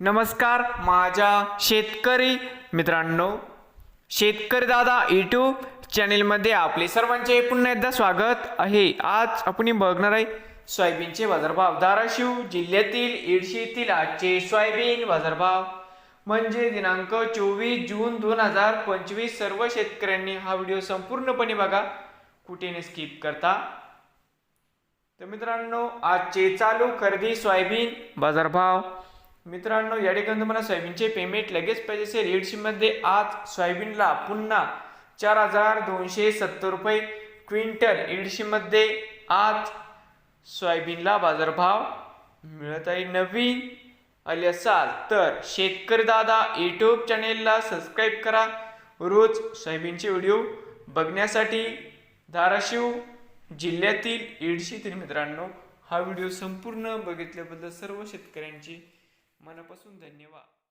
नमस्कार माझ्या शेतकरी मित्रांनो. शेतकरी दादा यूट्यूब चॅनेलमध्ये आपले सर्वांचे पुन्हा एकदा स्वागत आहे. आज आपण बघणार आहे सोयाबीनचे बाजारभाव. धाराशिव जिल्ह्यातील येडशीतील आजचे सोयाबीन बाजारभाव. म्हणजे दिनांक चोवीस जून दोन हजार पंचवीस सर्व शेतकऱ्यांनी हा व्हिडिओ संपूर्णपणे बघा. कुठे स्किप करता. तर मित्रांनो आजचे चालू खरेदी सोयाबीन बाजारभाव. मित्रांनो या ठिकाणी तुम्हाला सोयाबीनचे पेमेंट लगेच पाहिजे असेल. एडशीमध्ये आज सोयाबीनला पुन्हा चार हजार दोनशे सत्तर रुपये क्विंटल. एडशीमध्ये आज सोयाबीनला बाजारभाव मिळत आहे नवीन आले असाल तर शेतकरी दादा यूट्यूब चॅनेलला सबस्क्राईब करा. रोज सोयाबीनचे व्हिडिओ बघण्यासाठी धाराशिव जिल्ह्यातील येडशीतील मित्रांनो हा व्हिडिओ संपूर्ण बघितल्याबद्दल सर्व शेतकऱ्यांची मनापासून धन्यवाद.